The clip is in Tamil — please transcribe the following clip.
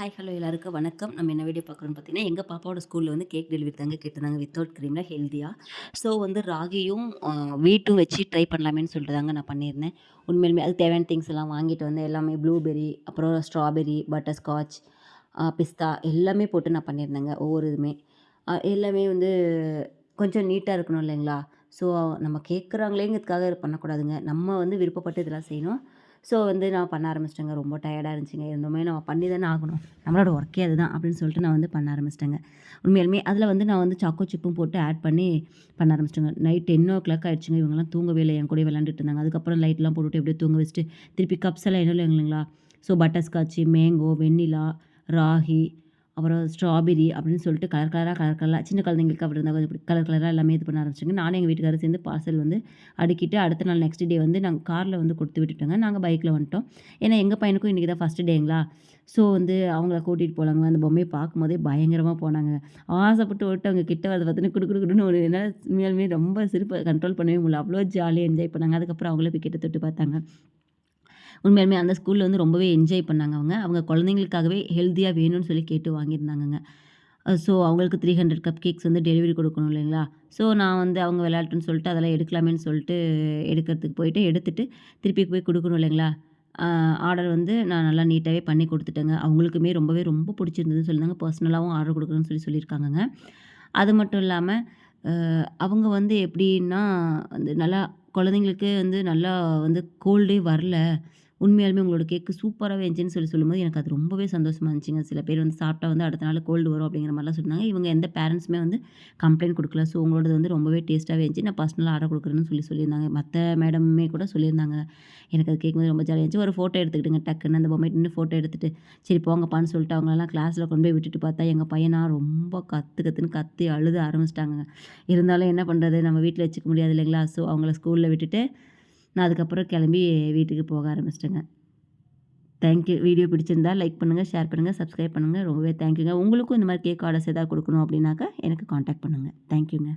ஹாய் ஹலோ எல்லாருக்கும் வணக்கம். நம்ம என்ன வீடியோ பார்க்குறோம்னு பார்த்தீங்கன்னா எங்கள் பாப்பாவோட ஸ்கூலில் வந்து கேக் டெலிவரி தாங்க கேட்டிருந்தாங்க வித்தவுட் க்ரீமில் ஹெல்த்தியாக ஸோ வந்து ராகியும் வீட்டும் வச்சு ட்ரை பண்ணலாமேன்னு சொல்லிட்டு தாங்க நான் பண்ணியிருந்தேன். உண்மையிலுமே அது தேவையான திங்ஸ் எல்லாம் வாங்கிட்டு வந்து எல்லாமே ப்ளூபெரி அப்புறம் ஸ்ட்ராபெரி பட்டர் ஸ்காட்ச் பிஸ்தா எல்லாமே போட்டு நான் பண்ணியிருந்தேங்க ஒவ்வொரு இதுவுமே. எல்லாமே வந்து கொஞ்சம் நீட்டாக இருக்கணும் இல்லைங்களா? ஸோ நம்ம கேட்குறாங்களேங்கிறதுக்காக பண்ணக்கூடாதுங்க. நம்ம வந்து விருப்பப்பட்டு இதெல்லாம் செய்யணும். ஸோ வந்து நான் பண்ண ஆரம்பிச்சிட்டேங்க. ரொம்ப டயர்டாக இருந்துச்சுங்க. இருந்தோமே நம்ம பண்ணி தானே ஆகணும். நம்மளோட ஒர்க்கே அதுதான் அப்படின்னு சொல்லிட்டு நான் வந்து பண்ண ஆரம்பிச்சிட்டேங்க. உண்மையிலுமே அதில் வந்து நான் வந்து சாக்கோ சிப்பும் போட்டு ஆட் பண்ணி பண்ண ஆரம்பிச்சிட்டேங்க. நைட் டென் ஓ கிளாக் ஆகிடுச்சுங்க இவங்கெல்லாம் தூங்கவே இல்லை. என் கூட விளாண்டுட்டு இருந்தாங்க. அதுக்கப்புறம் லைட்லாம் போட்டுவிட்டு எப்படியே தூங்க வச்சுட்டு திருப்பி கப்ஸ் எல்லாம் என்ன இல்லைங்களா? So butterscotch mango vanilla ragi அப்புறம் ஸ்ட்ராபெரி அப்படின்னு சொல்லிட்டு கலர் கலராக கலர் கலராக சின்ன குழந்தைங்களுக்கு அப்படி இருந்தால் கொஞ்சம் கலர் கலராக எல்லாமே இது பண்ண ஆரம்பிச்சிங்க நானும் எங்கள் வீட்டுக்காரர் சேர்ந்து பார்சல் வந்து அடுக்கிட்டு அடுத்த நாள் நெக்ஸ்ட் டே வந்து நாங்கள் காரில் வந்து கொடுத்து விட்டுட்டோங்க. நாங்கள் பைக்கில் வந்துட்டோம். ஏன்னா எங்கள் பையனுக்கும் இன்றைக்கி தான் ஃபஸ்ட்டு டேங்களா ஸோ வந்து அவங்கள கூட்டிகிட்டு போகலாங்க அந்த பொம்மையை பார்க்கும்போதே பயங்கரமாக போனாங்க. ஆசைப்பட்டு விட்டு அவங்க கிட்ட வரது பார்த்துன்னு குடு குடுன்னு ஒரு என்னால் உண்மையாலுமே ரொம்ப சிரிப்பை கண்ட்ரோல் பண்ணவே முடியல. அவ்வளோ ஜாலியாக என்ஜாய் பண்ணாங்க. அதுக்கப்புறம் அவங்கள போய் கிட்ட தொட்டு பார்த்தாங்க. உண்மையாலுமே அந்த ஸ்கூலில் வந்து ரொம்பவே என்ஜாய் பண்ணாங்க அவங்க. அவங்க குழந்தைங்களுக்காகவே ஹெல்த்தியாக வேணும்னு சொல்லி கேட்டு வாங்கியிருந்தாங்கங்க. ஸோ அவங்களுக்கு த்ரீ ஹண்ட்ரட் கப் கேக்ஸ் வந்து டெலிவரி கொடுக்கணும் இல்லைங்களா? ஸோ நான் வந்து அவங்க விளையாட்டுன்னு சொல்லிட்டு அதெல்லாம் எடுக்கலாமேன்னு சொல்லிட்டு எடுக்கிறதுக்கு போயிட்டு எடுத்துகிட்டு திருப்பி போய் கொடுக்கணும் இல்லைங்களா? ஆர்டர் வந்து நான் நல்லா நீட்டாகவே பண்ணி கொடுத்துட்டேங்க. அவங்களுக்குமே ரொம்பவே ரொம்ப பிடிச்சிருந்ததுன்னு சொல்லியிருந்தாங்க. பர்சனலாகவும் ஆர்டர் கொடுக்குறேன்னு சொல்லி சொல்லியிருக்காங்கங்க. அது மட்டும் இல்லாமல் அவங்க வந்து எப்படின்னா வந்து நல்லா குழந்தைங்களுக்கு வந்து நல்லா வந்து கோல்டே வரல. உண்மையாலுமே உங்களோட கேக்கு சூப்பராகவே இருந்துச்சுன்னு சொல்லி சொல்லும்போது எனக்கு அது ரொம்பவே சந்தோஷமாக இருந்துச்சுங்க. சில பேர் வந்து சாப்பிட்டா வந்து அடுத்த நாள் கோல்டு வரும் அப்படிங்கிற மாதிரிலாம் சொன்னாங்க. இவங்க எந்த பேரண்ட்ஸுமே வந்து கம்ப்ளைண்ட் கொடுக்கல. ஸோ உங்களோடது வந்து ரொம்பவே டேஸ்ட்டாகவே இருந்துச்சு. நான் பர்சனலாக ஆர்டர் கொடுக்குறேன்னு சொல்லி சொல்லியிருந்தாங்க. மற்ற மேடமுமே கூட சொல்லியிருந்தாங்க. எனக்கு அது கேட்கும்போது ரொம்ப ஜாலியாக இருந்துச்சு. ஒரு ஃபோட்டோ எடுத்துக்கிட்டுங்க டக்குன்னு அந்த பொம்மைட்டு ஃபோட்டோ எடுத்துகிட்டு சரி போங்கப்பான்னு சொல்லிட்டு அவங்களெல்லாம் கிளாஸில் கொண்டு போய் விட்டுட்டு பார்த்தா எங்கள் பையனா ரொம்ப கற்று கற்றுன்னு கத்தி அழுத ஆரம்பிச்சிட்டாங்க. இருந்தாலும் என்ன பண்ணுறது நம்ம வீட்டில் வச்சுக்க முடியாது இல்லைங்களா? ஸோ அவங்கள ஸ்கூலில் விட்டுட்டு நான் அதுக்கப்புறம் கிளம்பி வீட்டுக்கு போக ஆரம்பிச்சிட்டேங்க. தேங்க்யூ வீடியோ பிடிச்சிருந்தா லைக் பண்ணுங்கள் ஷேர் பண்ணுங்கள் சப்ஸ்கிரைப் பண்ணுங்கள் ரொம்பவே தேங்க்யூங்க உங்களுக்கும் இந்த மாதிரி கேக் ஆர்டர்ஸ் எதாவது கொடுக்கணும் அப்படின்னாக்கா எனக்கு காண்டாக்ட் பண்ணுங்கள் தேங்க்யூங்க